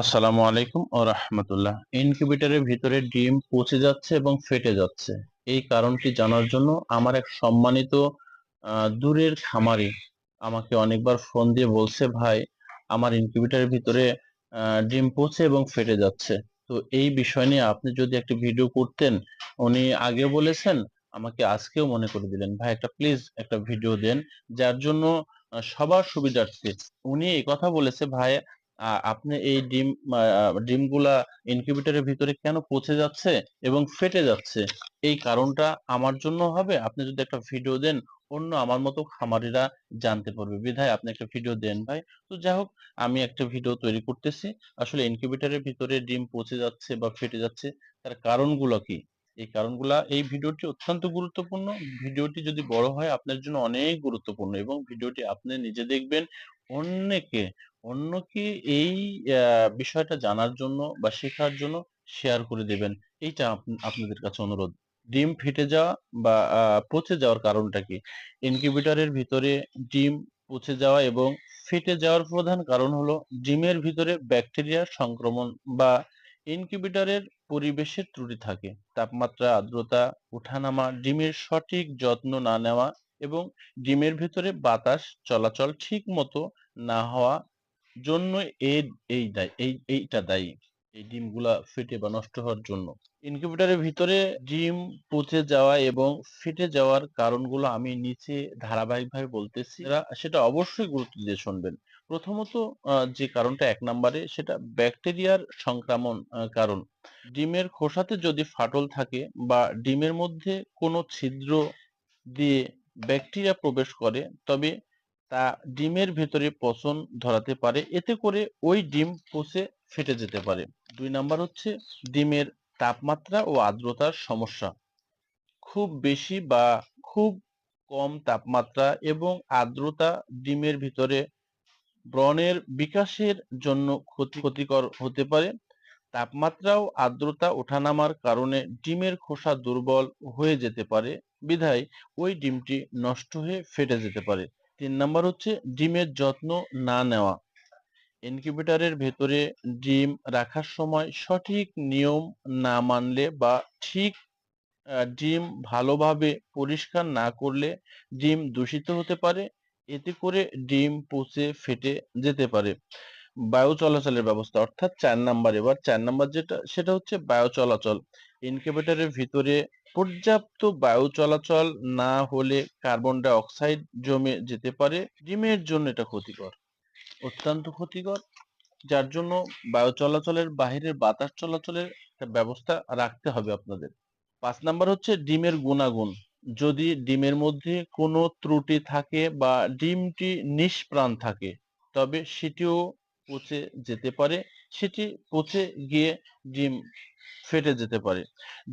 আসসালামু আলাইকুম ও রাহমাতুল্লাহ। ইনকিউবেটরের ভিতরে ডিম পচে যাচ্ছে এবং ফেটে যাচ্ছে। এই কারণটি জানার জন্য আমার এক সম্মানিত দূরের খামারি আমাকে অনেকবার ফোন দিয়ে বলছে, ভাই, আমার ইনকিউবেটরের ভিতরে ডিম পচে এবং ফেটে যাচ্ছে। তো এই বিষয় নিয়ে আপনি যদি একটা ভিডিও করতেন, উনি আগে বলেছেন, আমাকে আজকেও মনে করে দিলেন, ভাই, একটা প্লিজ একটা ভিডিও দেন। যার জন্য সবার সুবিধার্থে উনি এই কথা বলেছে, ভাই আপনি এই ডিম ডিমগুলা ইনকিউবেটরের ভিতরে কেন পচে যাচ্ছে এবং ফেটে যাচ্ছে? এই কারণটা আমার জন্য হবে। আপনি যদি একটা ভিডিও দেন, অন্য আমার মতো খামারিরা জানতে পারবে। বিধায় আপনি একটা ভিডিও দেন ভাই। তো যাই হোক, আমি একটা ভিডিও তৈরি করতেছি। আসলে ইনকিউবেটরের ভিতরে ডিম পচে যাচ্ছে বা ফেটে যাচ্ছে, তার কারণগুলো কি? এই কারণগুলা, এই ভিডিওটি অত্যন্ত গুরুত্বপূর্ণ। ভিডিওটি যদি বড় হয়, আপনার জন্য অনেক গুরুত্বপূর্ণ এবং ভিডিওটি আপনি নিজে দেখবেন, অন্যকে অন্যকে এই বিষয়টা জানার জন্য বা শেখার জন্য শেয়ার করে দেবেন? এইটা আপ- আপনাদের কাছে অনুরোধ। ডিম ফেটে যাওয়া বা পচে যাওয়ার কারণটা কি? ইনকিউবেটরের ভিতরে ডিম পচে যাওয়া এবং ফেটে যাওয়ার প্রধান কারণ হলো ডিমের ভিতরে ব্যাকটেরিয়ার সংক্রমণ বা ইনকিউবেটরের পরিবেশের ত্রুটি থাকে। তাপমাত্রা, আর্দ্রতা, ওঠানামা, ডিমের সঠিক যত্ন না নেওয়া এবং ডিমের ভিতরে বাতাস চলাচল ঠিক মতো না হওয়া জন্য এই দায়, এই, এইটা দায়ী। এই ডিমগুলা ফেটে বা নষ্ট হওয়ার জন্য। ইনকিউবেটরের ভিতরে ডিম পচে যাওয়া এবং ফেটে যাওয়ার কারণগুলো আমি নিচে ধারাবাহিকভাবে বলতেছি। সেটা অবশ্যই গুরুত্ব দিয়ে শুনবেন। প্রথমত যে কারণটা এক নম্বরে, সেটা ব্যাকটেরিয়ার সংক্রমণ কারণ। ডিমের খোসাতে যদি ফাটল থাকে বা ডিমের মধ্যে কোনো ছিদ্র দিয়ে ব্যাকটেরিয়া প্রবেশ করে, তবে তা ডিমের ভেতরে পচন ধরাতে পারে। এতে করে ওই ডিম পচে ফেটে যেতে পারে। দুই নাম্বার হচ্ছে ডিমের তাপমাত্রা ও আর্দ্রতার সমস্যা। খুব বেশি বা খুব কম তাপমাত্রা এবং আর্দ্রতা ডিমের ভিতরে ব্রণের বিকাশের জন্য ক্ষতি ক্ষতিকর হতে পারে। তাপমাত্রা ও আর্দ্রতা ওঠানামার কারণে ডিমের খোসা দুর্বল হয়ে যেতে পারে। বিধায় ওই ডিমটি নষ্ট হয়ে ফেটে যেতে পারে। তিন নাম্বার হচ্ছে ডিমের যত্ন না নেওয়া। ইনকিউবেটরের ভেতরে ডিম রাখার সময় সঠিক নিয়ম না মানলে বা ঠিক ডিম ভালোভাবে পরিষ্কার না করলে ডিম দূষিত হতে পারে। এতে করে ডিম পচে ফেটে যেতে পারে। বায়ু চলাচলের ব্যবস্থা, অর্থাৎ চার নাম্বার এবার, চার নাম্বার যেটা, সেটা হচ্ছে বায়ু চলাচল ইনকিউবেটরের ভিতরে পর্যাপ্ত বায়ু চলাচল না হলে কার্বন ডাই অক্সাইড জমে যেতে পারে। ডিমের জন্য এটা ক্ষতিকর, অত্যন্ত ক্ষতিকর। যার জন্য বায়ু চলাচলের বাহিরের বাতাস চলাচলের ব্যবস্থা রাখতে হবে আপনাদের। পাঁচ নাম্বার হচ্ছে ডিমের গুণাগুণ। যদি ডিমের মধ্যে কোনো ত্রুটি থাকে বা ডিমটি নিষ্প্রাণ থাকে, তবে সেটিও পচে যেতে পারে, সেটি পচে গিয়ে ডিম ফেটে যেতে পারে।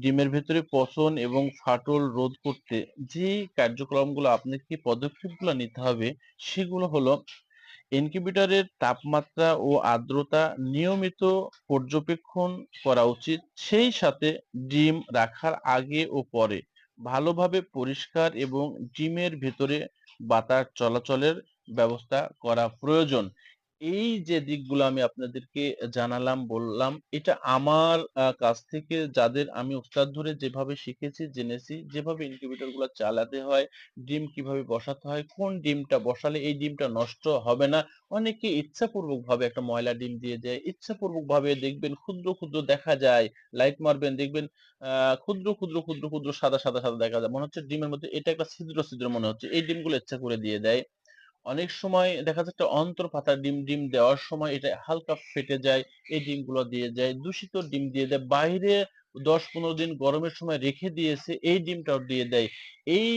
ডিমের ভেতরে পচন এবং ফাটল রোধ করতে যে কার্যক্রমগুলো আপনাকে পদক্ষেপগুলো নিতে হবে, সেগুলো হলো ইনকিউবেটরের তাপমাত্রা ও আর্দ্রতা নিয়মিত পর্যবেক্ষণ করা উচিত। সেই সাথে ডিম রাখার আগে ও পরে ভালোভাবে পরিষ্কার এবং ডিমের ভেতরে বাতাস চলাচলের ব্যবস্থা করা প্রয়োজন। এই যে দিকগুলো আমি আপনাদেরকে জানালাম, বললাম, এটা আমার কাছ থেকে যাদের আমি ওস্তাদ ধরে যেভাবে শিখেছি, জেনেছি, যেভাবে ইনকিউবেটরগুলো চালাতে হয়, ডিম কীভাবে বসাতে হয়, কোন ডিমটা বসালে এই ডিমটা নষ্ট হবে না, অনেকে ইচ্ছাপূর্বক ভাবে একটা ময়লা ডিম দিয়ে দেয় ইচ্ছাপূর্বক ভাবে দেখবেন ক্ষুদ্র ক্ষুদ্র দেখা যায়, লাইট মারবেন, দেখবেন ক্ষুদ্র ক্ষুদ্র ক্ষুদ্র ক্ষুদ্র সাদা সাদা সাদা দেখা যায়, মনে হচ্ছে ডিমের মধ্যে এটা একটা ছিদ্র ছিদ্র মনে হচ্ছে, এই ডিমগুলো ইচ্ছা করে দিয়ে দেয়। অনেক সময় দেখা যাচ্ছে অন্তর পাতা ডিম ডিম দেওয়ার সময় এটা হালকা ফেটে যায়, এই ডিমগুলো দিয়ে যায়, দূষিত ডিম দিয়ে দেয়। বাইরে দশ পনেরো দিন গরমের সময় রেখে দিয়েছে, এই ডিমটাও দিয়ে দেয়। এই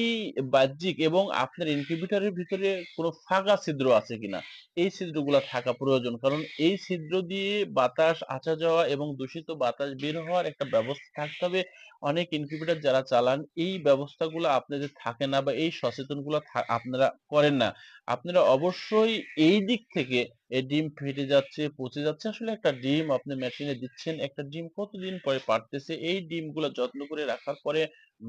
বাহ্যিক এবং আপনার ইনকিউবেটরের ভিতরে কোনো ফাঁকা ছিদ্র আছে কিনা, এই ছিদ্রগুলো থাকা প্রয়োজন। কারণ এই ছিদ্র দিয়ে বাতাস আসা যাওয়া এবং দূষিত বাতাস বের হওয়ার একটা ব্যবস্থা থাকতে হবে। অনেক ইনকিউবেটর যারা চালান, এই ব্যবস্থাগুলো আপনাদের থাকে না বা এই সচেতনগুলো আপনারা করেন না। আপনারা অবশ্যই এই দিক থেকে এ ডিম ফেটে যাচ্ছে, পচে যাচ্ছে। আসলে একটা ডিম আপনি মেশিনে দিচ্ছেন, একটা ডিম কতদিন পরে পারতেছে। এই ডিমগুলা যত্ন করে রাখার পরে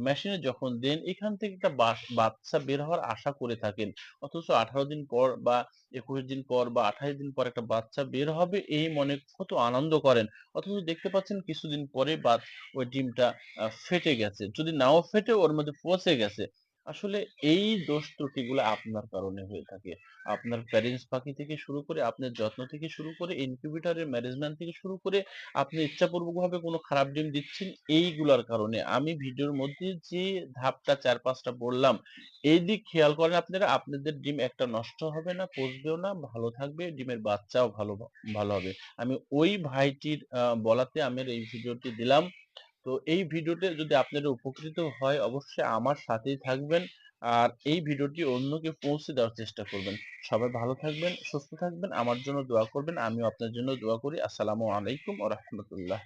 মেশিনে যখন দেন, এখান থেকে একটা বাচ্চা বের হওয়ার আশা করে থাকেন। অথচ ১৮ দিন পর বা ২১ দিন পর বা ২৮ দিন পর একটা বাচ্চা বের হবে এই মনে কত আনন্দ করেন। অথচ দেখতে পাচ্ছেন কিছুদিন পরে বা ওই ডিমটা ফেটে গেছে। যদি নাও ফেটে ওর মধ্যে পচে গেছে। আসলে এই দোষ ত্রুটিগুলা আপনার কারণে হয়ে থাকে। আপনার প্যারেন্টস পাখি থেকে শুরু করে, আপনার যত্ন থেকে শুরু করে, ইনকিউবেটরের ম্যানেজমেন্ট থেকে শুরু করে, আপনি ইচ্ছাপূর্বকভাবে কোনো খারাপ ডিম দিচ্ছেন এইগুলার কারণে। আমি ভিডিওর মধ্যে যে ধাপটা ৪-৫ টা বললাম, এই দিক খেয়াল করেন আপনারা, আপনাদের ডিম একটা নষ্ট হবে না, পচবেও না, ভালো থাকবে। ডিমের বাচ্চাও ভালো ভালো হবে। আমি ওই ভাইটির বলাতে আমি এই ভিডিওটি দিলাম। তো এই ভিডিওতে যদি আপনারা উপকৃত হয় অবশ্যই আমার সাথেই থাকবেন। আর এই ভিডিওটি অন্যকে পৌঁছে দেওয়ার চেষ্টা করবেন। সবাই ভালো থাকবেন, সুস্থ থাকবেন। আমার জন্য দোয়া করবেন। আমিও আপনার জন্য দোয়া করি। আসসালামু আলাইকুম রাহমাতুল্লাহ।